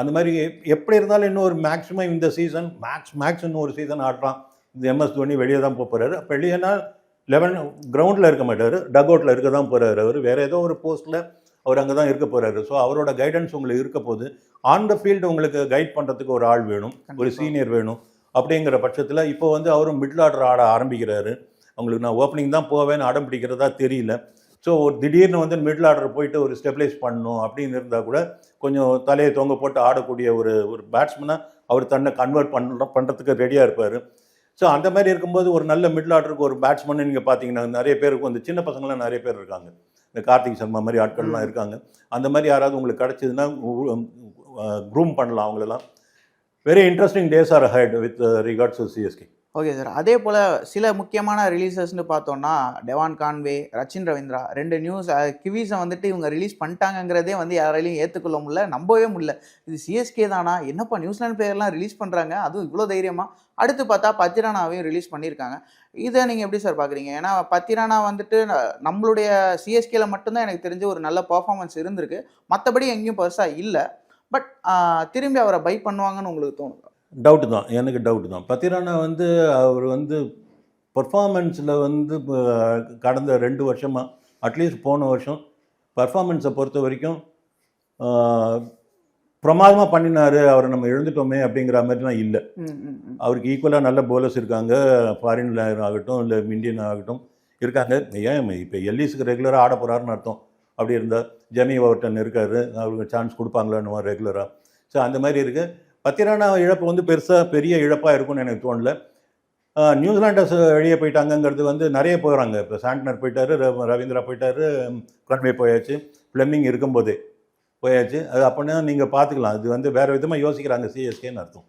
அந்த மாதிரி எப்படி இருந்தாலும் இன்னும் ஒரு மேக்ஸிமம் இந்த சீசன் மேக்ஸ் மேக்ஸ் இன்னும் ஒரு சீசன் ஆடுறான். இந்த எம்எஸ் தோனி வெளியே தான் போக போகிறாரு வெளியேனா லெவன் கிரவுண்டில் இருக்க மாட்டார். டக் அவுட்டில் இருக்க தான் போகிறாரு அவர். வேறு ஏதோ ஒரு போஸ்ட்டில் அவர் அங்கே தான் இருக்க போகிறாரு ஸோ அவரோட கைடன்ஸ் உங்களுக்கு இருக்க போது ஆன் த ஃபீல்டு உங்களுக்கு கைட் பண்ணுறதுக்கு ஒரு ஆள் வேணும். ஒரு. சீனியர் வேணும். அப்படிங்கிற பட்சத்தில் இப்போ வந்து அவரும் மிடில் ஆர்டர் ஆட ஆரம்பிக்கிறாரு. அவங்களுக்கு நான் ஓப்பனிங் தான் போவேன்னு அடம் பிடிக்கிறதா தெரியல. ஸோ ஒரு திடீர்னு வந்து மிடில் ஆர்டர் போயிட்டு ஒரு ஸ்டெபிலைஸ் பண்ணணும் அப்படின்னு இருந்தால் கூட கொஞ்சம் தலையை தொங்க போட்டு ஆடக்கூடிய ஒரு ஒரு பேட்ஸ்மனாக அவர் தன்னை கன்வெர்ட் பண்ண பண்ணுறதுக்கு ரெடியாக இருப்பார். ஸோ அந்த மாதிரி இருக்கும்போது ஒரு நல்ல மிடில் ஆர்டருக்கு ஒரு பேட்ஸ்மேன் நீங்கள் பார்த்தீங்கன்னா நிறைய பேருக்கு வந்து சின்ன பசங்களாம் நிறைய பேர் இருக்காங்க. இந்த கார்த்திக் சர்மா மாதிரி ஆட்கள்லாம். இருக்காங்க. அந்த மாதிரி யாராவது உங்களுக்கு கிடச்சிதுன்னா க்ரூம் பண்ணலாம் அவங்களெல்லாம். Very interesting days are head with regards to CSK okay sir. அதே போல் சில முக்கியமான ரிலீசஸ்னு பார்த்தோன்னா டெவான் கான்வே ரச்சின் ரவீந்திரா ரெண்டு நியூஸ் கிவிஸை வந்துட்டு இவங்க ரிலீஸ் பண்ணிட்டாங்கங்கிறதே வந்து யாராலையும் ஏற்றுக்கொள்ள முடியல நம்பவே முடியல. இது சிஎஸ்கே தானா? என்னப்பா நியூசிலாந்து பிளேயர்லாம் ரிலீஸ் பண்ணுறாங்க அதுவும் இவ்வளோ தைரியமாக அடுத்து பார்த்தா பத்திரானாவையும் ரிலீஸ் பண்ணியிருக்காங்க. இதை நீங்கள் எப்படி சார் பார்க்குறீங்க ஏன்னா பத்திரானா வந்துட்டு நம்மளுடைய சிஎஸ்கேல மட்டும்தான் எனக்கு தெரிஞ்சு ஒரு நல்ல பர்ஃபார்மன்ஸ் இருந்திருக்கு. மற்றபடி எங்கேயும் பெருசாக இல்லை. பட் திரும்பி அவரை பை பண்ணுவாங்கன்னு உங்களுக்கு தோணும் டவுட்டு தான் எனக்கு டவுட்டு தான். பத்திரானா வந்து அவர் வந்து பர்ஃபார்மன்ஸில் வந்து கடந்த ரெண்டு வருஷமாக அட்லீஸ்ட் போன வருஷம் பர்ஃபார்மன்ஸை பொறுத்த வரைக்கும் பிரமாதமாக பண்ணினார் அவரை நம்ம எழுந்துட்டோமே அப்படிங்கிற மாதிரிலாம் இல்லை. அவருக்கு ஈக்குவலாக நல்ல போலர்ஸ் இருக்காங்க ஃபாரின்ல ஆகட்டும் இல்லை இந்தியன் ஆகட்டும் இருக்காங்க. ஏன் இப்போ எல்லிஸுக்கு ரெகுலராக ஆட போகிறாருன்னு அர்த்தம். அப்படி இருந்தால் ஜெமி ஓவர்டன் இருக்காரு அவருக்கு சான்ஸ் கொடுப்பாங்களான்னு ரெகுலராக ஸோ அந்த மாதிரி இருக்குது பத்திரானா இழப்பு வந்து பெருசாக பெரிய இழப்பாக இருக்கும்னு எனக்கு தோணல. ஆஹ் நியூசிலாண்டர்ஸ் வெளியே போயிட்டாங்கங்கிறது வந்து நிறைய போகிறாங்க இப்போ சாண்டனர் போயிட்டாரு ரவீந்திரா போயிட்டாரு கன்வே போயாச்சு ஃப்ளெமிங் இருக்கும்போதே போயாச்சு. அது அப்படின்னா நீங்கள் பார்த்துக்கலாம் அது வந்து வேறு விதமாக யோசிக்கிறாங்க சிஎஸ்கேன்னு அர்த்தம்.